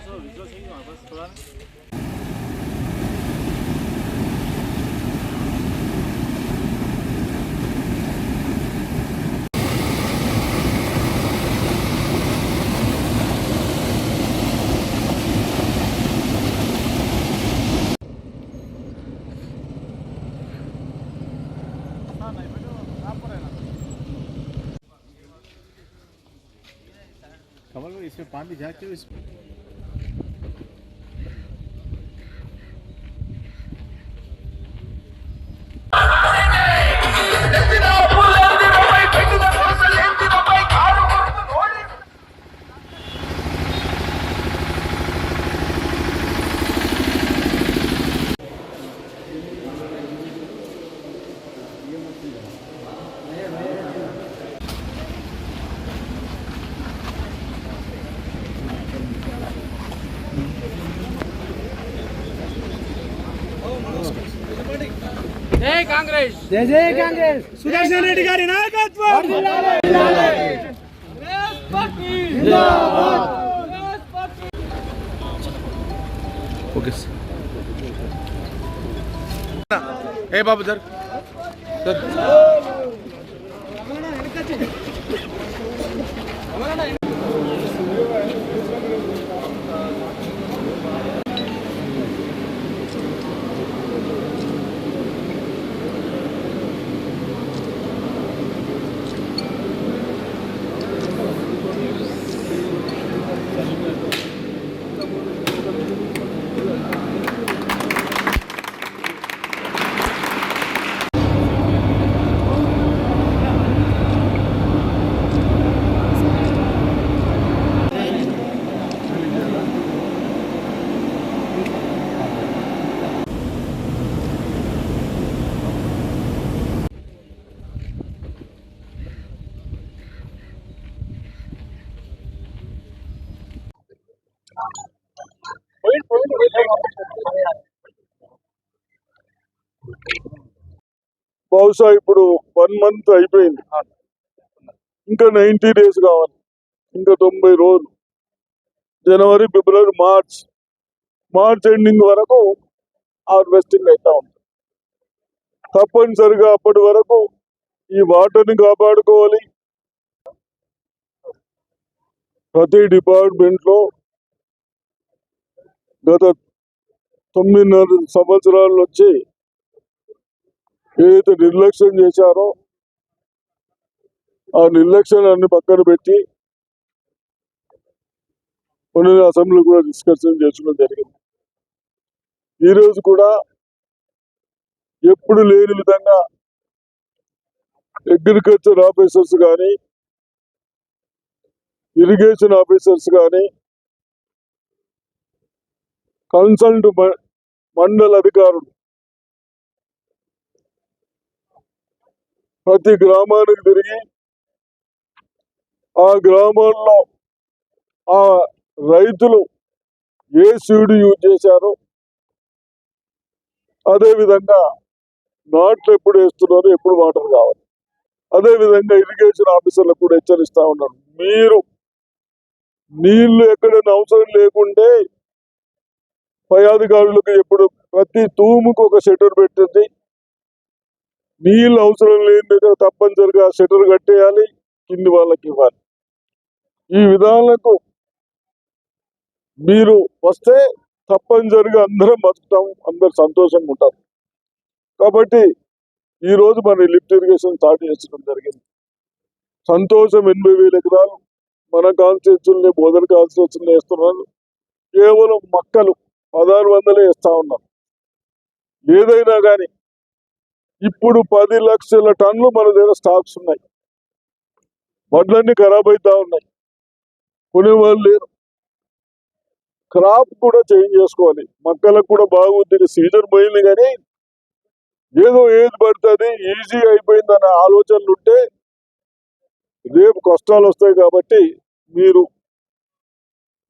sur le visual, c'est on va se faire. कमल भाई इसमें पानी झाँकते हो జై కాంగ్రెస్. జై జై కాంగ్రెస్. సుదర్శన్ రెడ్డి గారి నాయకత్వం. ఓకే ఏ బాబు సార్? సార్. బహుశా ఇప్పుడు వన్ మంత్ అయిపోయింది. ఇంకా నైన్టీ డేస్ కావాలి. ఇంకా తొంభై రోజులు. జనవరి ఫిబ్రవరి మార్చ్. మార్చ్ ఎండింగ్ వరకు హార్వెస్టింగ్ అవుతా ఉంది. తప్పనిసరిగా అప్పటి వరకు ఈ వాటర్ని కాపాడుకోవాలి. ప్రతి డిపార్ట్మెంట్లో గత తొమ్మిదిన్నర సంవత్సరాల నుంచి ఏదైతే నిర్లక్ష్యం చేశారో ఆ నిర్లక్ష్యాన్ని పక్కన పెట్టి కొన్ని అసెంబ్లీ కూడా డిస్కషన్ చేసుకోవడం జరిగింది. ఈరోజు కూడా ఎప్పుడు లేని విధంగా అగ్రికల్చర్ ఆఫీసర్స్ కానీ ఇరిగేషన్ ఆఫీసర్స్ కానీ కన్సల్ట్ మండల అధికారులు. ప్రతి గ్రామానికి తిరిగి ఆ గ్రామాల్లో ఆ రైతులు ఏ సీడు యూజ్ చేశారో? అదేవిధంగా నాట్లు ఎప్పుడు వేస్తున్నారో? ఎప్పుడు వాటర్ కావాలి? అదేవిధంగా ఇరిగేషన్ ఆఫీసర్లకు కూడా హెచ్చరిస్తూ ఉన్నారు. మీరు నీళ్ళు ఎక్కడైనా అవసరం లేకుంటే పై అధికారులకు ఎప్పుడు ప్రతి తూముకు ఒక షెటర్ పెట్టింది. నీళ్ళు అవసరం లేని దగ్గర తప్పనిసరిగా షెటర్ కట్టేయాలి కింది వాళ్ళకి ఇవ్వాలి. ఈ విధాలకు మీరు వస్తే తప్పనిసరిగా అందరం బతుకుతాం అందరు సంతోషంగా ఉంటారు. కాబట్టి ఈ రోజు మన లిఫ్ట్ ఇరిగేషన్ స్టార్ట్ చేసడం జరిగింది. సంతోషం ఎనభై వేల ఎకరాలు మన కాన్స్టిట్యూన్సీ బోధన కాన్స్టిట్యూన్సీ వేస్తున్నారు. కేవలం మక్కలు పదహారు వందలే ఇస్తా ఉన్నాం. ఏదైనా కానీ ఇప్పుడు పది లక్షల టన్నులు మన దగ్గర స్టాక్స్ ఉన్నాయి. వడ్లన్నీ ఖరాబ్ అవుతా ఉన్నాయి. కొనేవాళ్ళు లేరు. క్రాప్ కూడా చేంజ్ చేసుకోవాలి. మొక్కలకు కూడా బాగుంది. సీజన్ పోయింది కానీ ఏదో ఏది పడుతుంది ఈజీ అయిపోయిందనే ఆలోచనలు ఉంటే రేపు కష్టాలు వస్తాయి కాబట్టి మీరు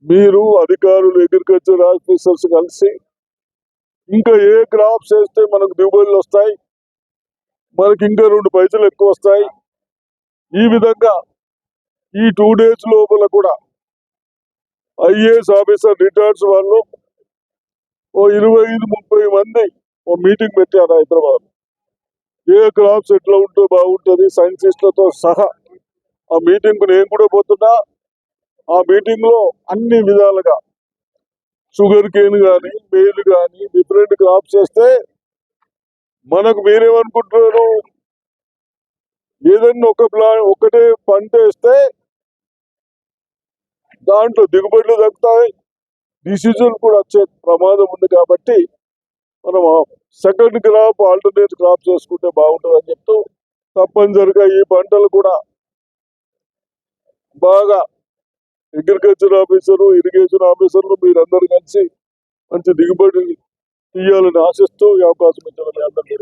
మీరు అధికారులు అగ్రికల్చర్ ఆఫీసర్స్ కలిసి ఇంకా ఏ క్రాప్స్ వేస్తే మనకు దిగుబడులు వస్తాయి మనకి ఇంకా రెండు పైసలు ఎక్కువ వస్తాయి ఈ విధంగా ఈ టూ డేస్ లోపల కూడా ఐఏఎస్ ఆఫీసర్ రిటైర్స్ వాళ్ళు ఓ ఇరవై ఐదు ముప్పై మంది ఓ మీటింగ్ పెట్టారు హైదరాబాద్. ఏ క్రాప్స్ ఎట్లా ఉంటే బాగుంటుంది సైంటిస్టులతో సహా ఆ మీటింగ్కు నేను కూడా పోతున్నా. ఆ మీటింగ్లో అన్ని విధాలుగా షుగర్ కేన్ కానీ మేలు కానీ డిఫరెంట్ క్రాప్స్ చేస్తే మనకు మీరేమనుకుంటున్నారు? ఏదన్నా ఒక ప్లా ఒకటే పంట వేస్తే దాంట్లో దిగుబడులు తగ్గుతాయి. డిసిజన్ కూడా వచ్చే ప్రమాదం ఉంది కాబట్టి మనం సెకండ్ క్రాప్ ఆల్టర్నేట్ క్రాప్ చేసుకుంటే బాగుంటుంది అని చెప్తూ తప్పనిసరిగా ఈ పంటలు కూడా బాగా అగ్రికల్చర్ ఆఫీసరు ఇరిగేషన్ ఆఫీసర్లు మీరందరూ కలిసి మంచి దిగుబడి తీయాలని ఆశిస్తూ ఈ అవకాశం ఇచ్చిన అందరికీ